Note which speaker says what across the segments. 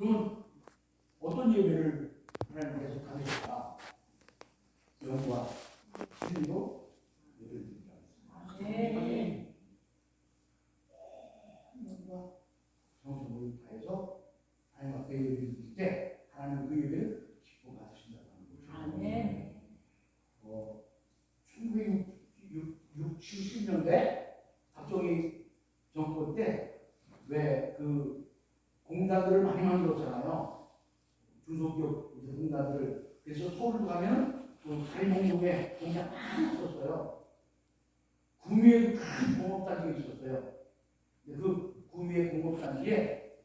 Speaker 1: 그러면 어떤 예배를 하나님께서 가르칠까? 영과 진리로 예배를 드리자.
Speaker 2: 네.
Speaker 1: 영과 정성을 다해서 하나님 앞에 예배를 드릴 때 하나님 그 예배를 기뻐 받으신다고 하는 거죠.
Speaker 2: 아멘.
Speaker 1: 어, 1960, 70년대 박정희 정권 때 왜 그 공단들을 많이 만들었잖아요. 중소기업 공단들을 그래서 서울 가면 그 다리목록에 공장 많이 있었어요. 구미에도 큰 공업단지가 있었어요. 그 구미의 공업단지에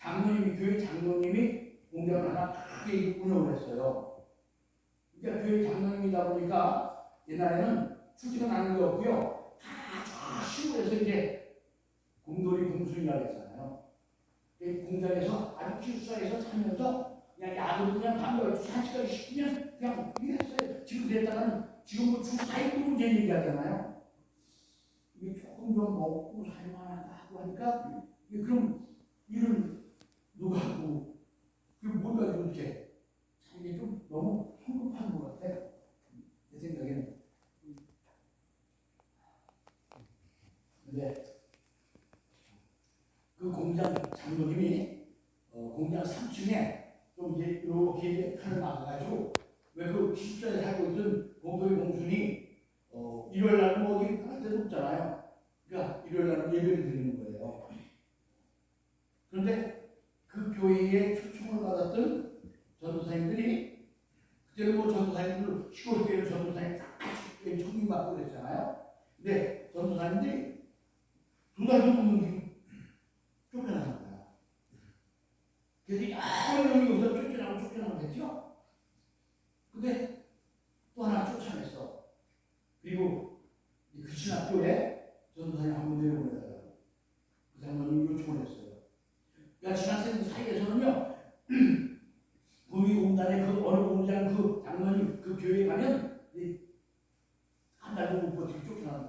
Speaker 1: 장로님이 교회 장로님이 공장을 하나 크게 운영을 했어요. 그러니까 교회 장로님이다 보니까 옛날에는 하는 게 없고요. 다저 시골에서 이제 공돌이 공순이라고 했잖아요. 이 공장에서 아주 기숙사에서 살면서 그냥 야근 그냥 밤 12시, 1시까지 시키면 그냥 일했어요. 지금 됐다가는 지금 뭐주 4일 문제 얘기하잖아요. 이게 조금 좀 먹고 살만하다 하고 하니까 그럼 일은 누가 하고 그게 뭘 가지고 이렇게 참 이게 좀 너무 성급한 것 같아요. 내 생각에는. 근데 그 공장 장로님이 어, 공장 3층에 좀 이렇게 칸을 막아가지고 왜 그 기숙사에 살고 있던 공도의 공순이 어, 일요일 날은 뭐 데도 없잖아요. 그러니까 일요일 날은 예배를 드리는 거예요. 그런데 그 교회에 초청을 받았던 전도사님들이 그때는 뭐 전도사님들 시골 교회 전도사님 다 같이 청림 받고 그랬잖아요. 근데 전도사님들이 두 달도 넘는 쫓겨나는 거야. 그래서 여러 명이 여기서 쫓겨나고 쫓겨나고 했죠. 근데 또 하나 쫓아냈어. 그리고 그 신학교에 전도사님 한 분 내려보내달라고. 그 장로님 요청을 했어요. 야, 신학생 사이에서는요, 구미공단의 그 어느 공장 그 장로님 그 교회에 가면 이한 달도 못 버티고 쫓겨나는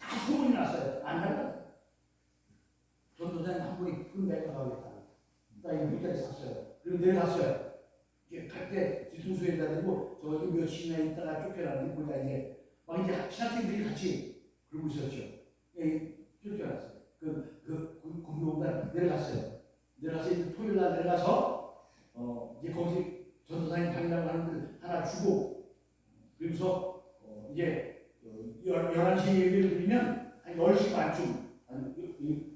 Speaker 1: 다 소문이 났어요. 안 갈라. 전도사님 한 분이 내가 가겠다. 나 이거 밑자리 샀어요. 그리고 내려갔어요. 이게 갈때 뒤통수에다 대고 저기 몇 시나 있다가 쫓겨나는데 보니까 이제 막 이제 신학생들이 같이 그러고 있었죠. 예, 쫓겨났어요. 그, 그, 그, 공동단 내려갔어요. 내려가서 이제 토요일 날 내려가서 어, 이제 거기서 전도사님 방이라고 하는 데 하나 주고 그리고서 어, 이제 어, 11시 예배를 드리면 한 10시 반쯤 한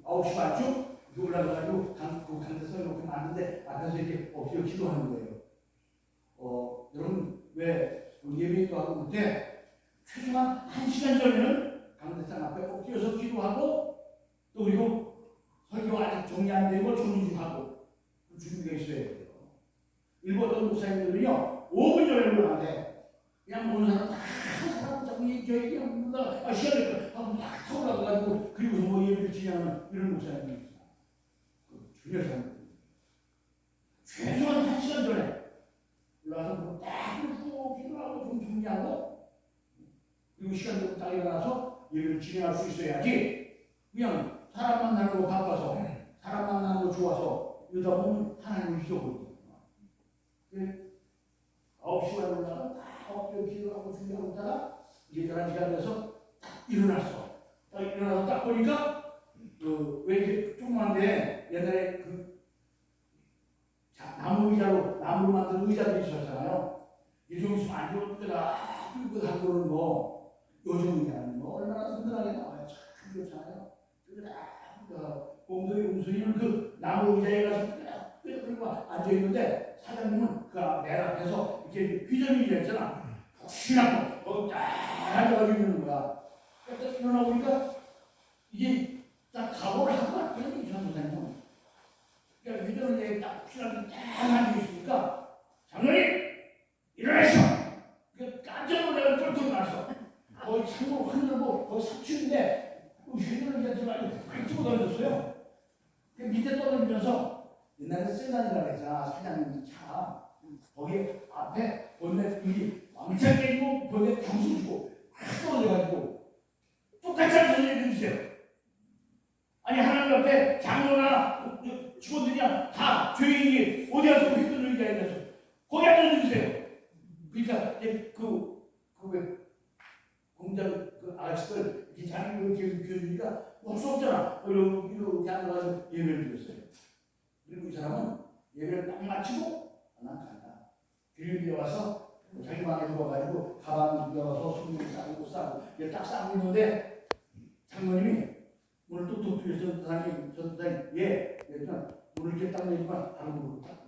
Speaker 1: 9시 반쯤 올라가가지고 강, 그 강대서 이렇게 만드는데 앞에서 이렇게 엎드려 기도하는 거예요. 어, 여러분 왜 예배도 하고 그때 최소한 1시간 전에는 강대상 앞에 엎드려서 기도하고 또 그리고 설교 아직 정리 안 되고 정리 좀 하고 그 준비가 있어야 돼요. 일부 어떤 목사님들은요 5분 전에 올라가는데 그냥 오는 사람 다 사람 자꾸 얘기하기 아 시간이 하고 막 타고 나가가지고 그리고서 뭐 예배를 지내는 이런 목사님들이 있어요. 그 전혀 잘못 최소한 한 시간 전에 올라가서 뭐딱 후 기도하고 좀 정리하고 그리고 시간 되고 딱 일어나서 예배를 진행할 수 있어야지 그냥 사람 만나는 거 바빠서 사람 만나는 거 좋아서 이러다 보면 하나님을 잊어버리거든요. 아홉 시간 올라가 딱 엎드려 기도하고 준비하고 있다가 이제 11시간 돼서 딱 일어났어. 딱 일어나서 딱 보니까 그왜 이렇게 조그만데 옛날에 그 자, 나무 의자로 나무로 만든 의자들이 있었잖아요. 있으면 안 좋을 때가 끌고 담그는 거 요즘 의자는 뭐 얼마나 든든하게 나와요. 참 좋잖아요. 그래 공도의 음순이는 그 나무 의자에 가서 그리고 앉아 있는데 사장님은 그맨 앞에서 이렇게 휘저이 있잖아. 혹시나 거기 딱 앉아가지고 있는 거야. 딱 일어나 보니까 이게 딱 각오를 하고 왔더니 이 전도사님은 그러니까 휘저이 딱 혹시나 딱 앉아 있으니까 장로님 일어나셔. 그 깜짝 놀라서 쫄쫄 났어. 거의 창으로 흔들고 거의 삽치는데 휘저이 들어가지고 팍 집어 던졌어요. 그 밑에 떨어지면서 옛날에 세단이라고 했잖아 사장님 차 거기 앞에 본넷 이 왕창 깨지고 본넷 경수 주고 확 떨어져가지고 똑같이 한번 얘기해 주세요 아니 하나님 앞에 장로나 직원들이랑 다 죄인이 어디 가서 얘기 아니겠어. 거기 앉아주세요. 그러니까 이제 그, 그왜 공장 그 아저씨들 이 장애인 교육 교육이니까 없수 없잖아. 어, 이렇게 이렇게 앉아가지고 예배를 드렸어요. 그리고 이 사람은 예배를 딱 마치고 아, 난 간다. 교육에 와서 자기 방에 들어가가지고 가방 들어가서 손님 싸고 싸고 이렇게 딱 싸고 있는데 장모님이 오늘 또 도쿄에서 전사님 전사님 예 그랬더니 오늘 이렇게 딱 내니까 바로 물어봤다.